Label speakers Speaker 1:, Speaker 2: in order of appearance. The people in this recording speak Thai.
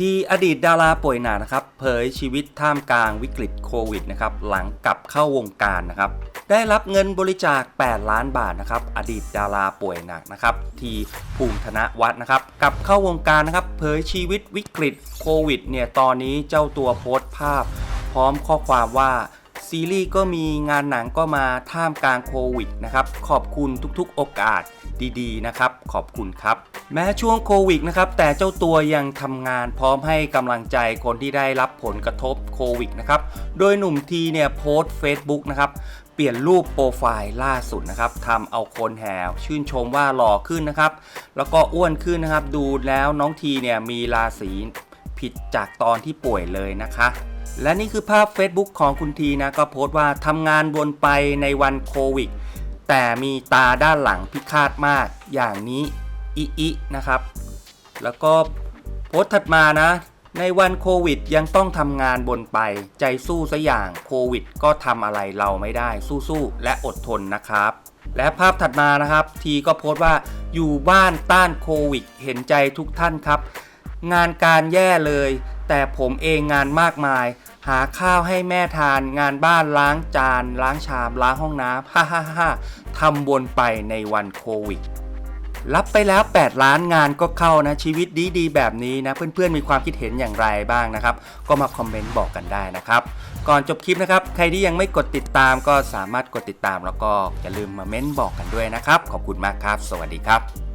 Speaker 1: ที่อดีตดาราป่วยหนักนะครับ เผยชีวิตท่ามกลางวิกฤตโควิดนะครับหลังกลับเข้าวงการนะครับได้รับเงินบริจาค 8 ล้านบาทนะครับอดีตดาราป่วยหนักนะครับทีภูมิธนวัฒน์นะครับกลับเข้าวงการนะครับเผยชีวิตวิกฤตโควิดเนี่ยตอนนี้เจ้าตัวโพสต์ภาพ พร้อมข้อความว่า ซีรีส์ก็มีงานหนังก็มาท่ามกลางโควิดนะครับ ขอบคุณทุกๆโอกาสดีๆนะครับ ขอบคุณครับ แม้ช่วงโควิดนะครับ แต่เจ้าตัวยังทำงานพร้อมให้กำลังใจคนที่ได้รับผลกระทบโควิดนะครับ โดยหนุ่มทีเนี่ยโพสต์ Facebook นะครับเปลี่ยนรูปโปรไฟล์ล่าสุดนะครับทำเอาคนแห่ชื่นชมว่าหล่อขึ้นนะครับ แล้วก็อ้วนขึ้นนะครับ ดูแล้วน้องทีเนี่ยมีราศีผิดจากตอนที่ป่วยเลยนะคะ และนี่คือภาพ Facebook ของคุณทีนะ ก็โพสต์ว่าทำงานวนไปในวันโควิด แต่มีตาด้านหลังพิฆาตมากอย่างนี้อิอินะครับ แล้วก็โพสต์ถัดมานะ ในวันโควิดยังต้องทำงานบนไป ใจสู้ซะอย่างโควิด ก็ทำอะไรเราไม่ได้สู้ๆและอดทนนะครับ และภาพถัดมานะครับ ทีก็โพสต์ว่าอยู่บ้านต้านโควิด เห็นใจทุกท่านครับ งานการแย่เลย แต่ผมเองงานมากมาย หาข้าวให้แม่ทานงานบ้านล้างจาน ล้างชาม ล้างห้องน้ำฮ่าฮ่าฮ่าทำวนไปในวันโควิดรับไปแล้ว 8 ล้านงานก็เข้านะชีวิตดีๆ แบบนี้นะ เพื่อนๆ มีความคิดเห็นอย่างไรบ้างนะครับ ก็มาคอมเมนต์บอกกันได้นะครับ ก่อนจบคลิปนะครับ ใครที่ยังไม่กดติดตามก็สามารถกดติดตามแล้วก็อย่าลืมมาเม้นบอกกันด้วยนะครับ ขอบคุณมากครับ สวัสดีครับ